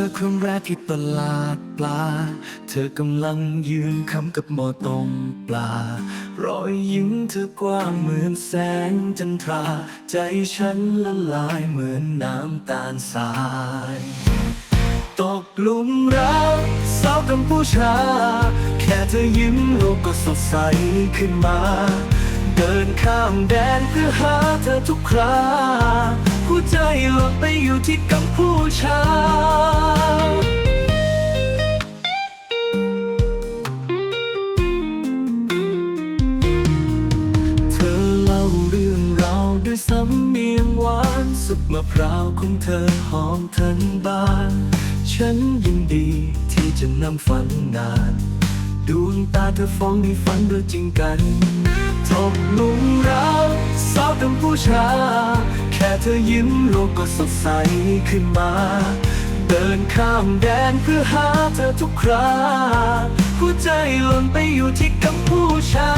ธอครั้งแรกที่ตลาดปลา เธอกำลังยืนคำกับหมอต้มปลา รอยยิ้มเธอกว้างเหมือนแสงจันทรา ใจฉันละลายเหมือนน้ำตาลทราย ตกหลุมรักสาวกัมพูชา แค่เธอยิ้มโลกก็สดใสขึ้นมา เดินข้ามแดนเพื่อหาเธอทุกครา หัวใจหล่นไปอยู่ที่กัมพูชาเธอเล่าเรื่องราด้วยสำเนียงหวานสุดมะพร้าวของเธอหอมทันบาน ฉันยินดีที่จะนำฝันนานดวงตาเธอฟ้องให้ฝันด้วยจริงกัน ทบลุมรักสาวกัมพูชา ธอยิ้มโลกก็สดใสขึ้นมา เดินข้ามแดนเพื่อหาเธอทุกคราหัวใจหล่นไปอยู่ที่กัมพูชา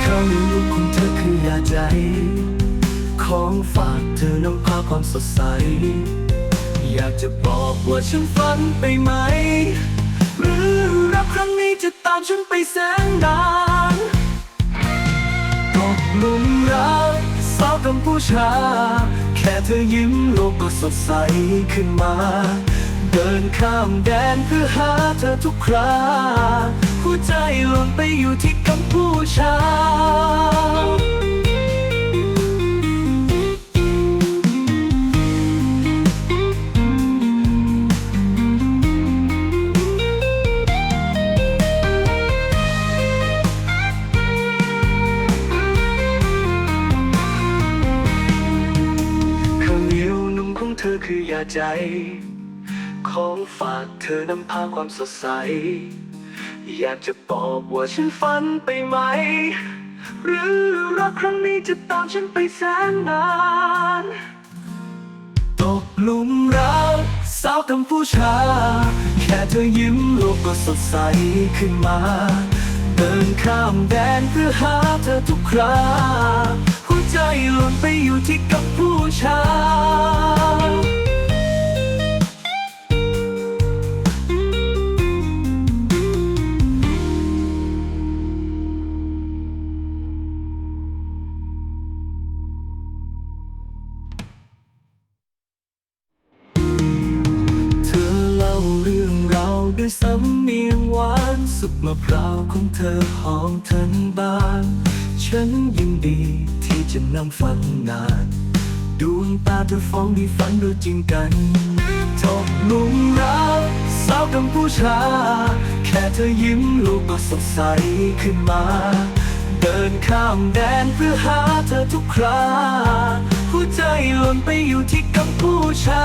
เขาลูกของเธอคือยาใจ ของฝากเธอนำพาความสดใส อยากจะบอกว่าฉันฝันไปไหม หรือรักครั้งนี้จะตามฉันไปแสนนาน บูชา แค่เธอยิ้มโลกก็สดใสขึ้นมา เดินข้ามแดนเพื่อหาเธอทุกครา หัวใจหล่นไปอยู่ที่กัมพูชา ธอคือยาใจ ของฝากเธอนำพาความสดใส อยากจะบอกว่าฉันฝันไปไหม หรือรักครั้งนี้จะตามฉันไปแสนนาน ตกลุมรักสาวกัมพูชา แค่เธอยิ้มโลกก็สดใสขึ้นมาเดินข้ามแดนเพื่อหาเธอทุกคราหัวใจหล่นไปอยู่ที่กัมพูชาานสุดมะพร้าวของเธอหอมทันบาน ฉันยินดีที่จะนำฝันนานดวงตาเธอฟ้องให้ฝันด้วยจริงกันทบหลุมรักสาวกัมพูชา แค่เธอยิ้มโลกก็สดใสขึ้นมา เดินข้ามแดนเพื่อหาเธอทุกคราหัวใจหล่นไปอยู่ที่กัมพูชา